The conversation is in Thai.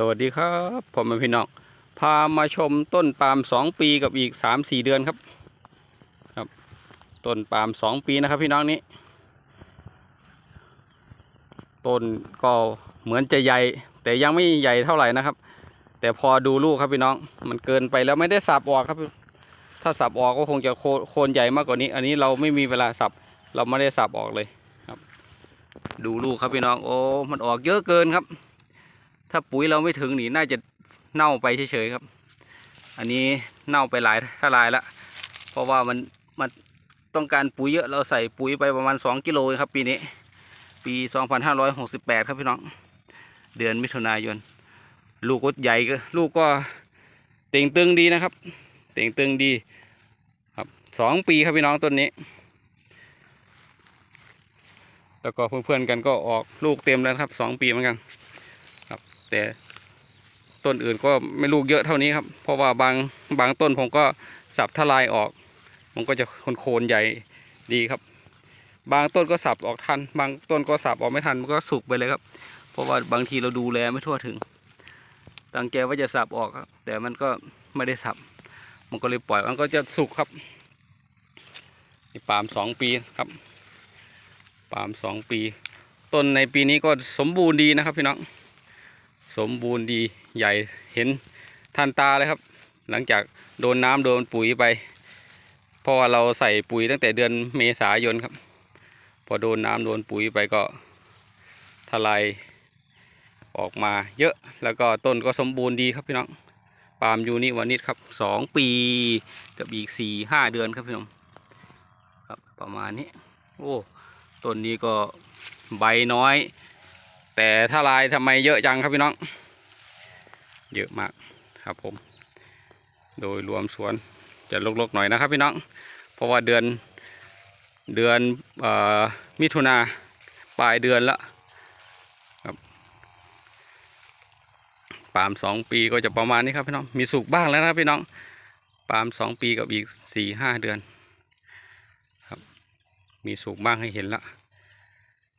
สวัสดีครับผมเป็นพี่น้องพามาชมต้นปาล์มสองปีกับอีกสามสี่เดือนครับ ครับต้นปาล์มสองปีนะครับ พี่น้องนี้ต้นก็เหมือนจะใหญ่ แต่ยังไม่ใหญ่เท่าไหร่นะครับ แต่พอดูลูกครับพี่น้อง มันเกินไปแล้วไม่ได้สับออกครับ ถ้าสับออกก็คงจะโคโคนใหญ่มากกว่านี้ อันนี้เราไม่มีเวลาสับ เราไม่ได้สับออกเลยครับ ดูลูกครับพี่น้อง โอ้มันออกเยอะเกินครับ ถ้าปุ๋ยเราไม่ถึงนี่น่าจะเน่าไปเฉยๆครับ อันนี้เน่าไปหลายทลายละเพราะว่ามันมันต้องการปุ๋ยเยอะเราใส่ปุ๋ยไปประมาณ 2 กิโลครับ ปีนี้ ปี 2568 ครับพี่น้อง เดือนมิถุนายน ลูกก็ใหญ่ก็ลูกก็เต่งตึงดีนะครับ เต่งตึงดีครับสองปีครับพี่น้องต้นนี้ แล้วก็เพื่อนๆกันก็ออกลูกเต็มแล้วครับสองปีเหมือนกัน แต่ต้นอื่นก็ไม่ลูกเยอะเท่านี้ครับ เพราะว่าบางบางต้นผมก็สับทลายออก มันก็จะโคนใหญ่ดีครับ บางต้นก็สับออกทัน บางต้นก็สับออกไม่ทันมันก็สุกไปเลยครับ เพราะว่าบางทีเราดูแลไม่ทั่วถึงตั้งใจว่าจะสับออกครับแต่มันก็ไม่ได้สับ มันก็เลยปล่อยมันก็จะสุกครับนี่ปาล์มสองปีครับปาล์มสองปี ต้นในปีนี้ก็สมบูรณ์ดีนะครับพี่น้อง สมบูรณ์ดีใหญ่เห็นทันตาเลยครับ หลังจากโดนน้ำโดนปุ๋ยไปเพราะว่าเราใส่ปุ๋ยตั้งแต่เดือนเมษายนครับ พอโดนน้ำโดนปุ๋ยไปก็ทลายออกมาเยอะแล้วก็ต้นก็สมบูรณ์ดีครับพี่น้องปาล์มยูนิวานิดครับสองปีกับอีกสี่ห้าเดือนครับพี่น้องครับประมาณนี้โอ้ต้นนี้ก็ใบน้อย แต่ถ้าลายทำไมเยอะจังครับพี่น้อง เยอะมากครับผม โดยรวมสวนจะลกๆหน่อยนะครับพี่น้อง เพราะว่าเดือนเดือนอมิถุนาปลายเดือนละครับปาล์มสองปีก็จะประมาณนี้ครับพี่น้อง มีสุกบ้างแล้วนะครับพี่น้อง ปาล์มสองปีกับอีกสี่ห้าเดือน ครับ มีสุกบ้างให้เห็นละ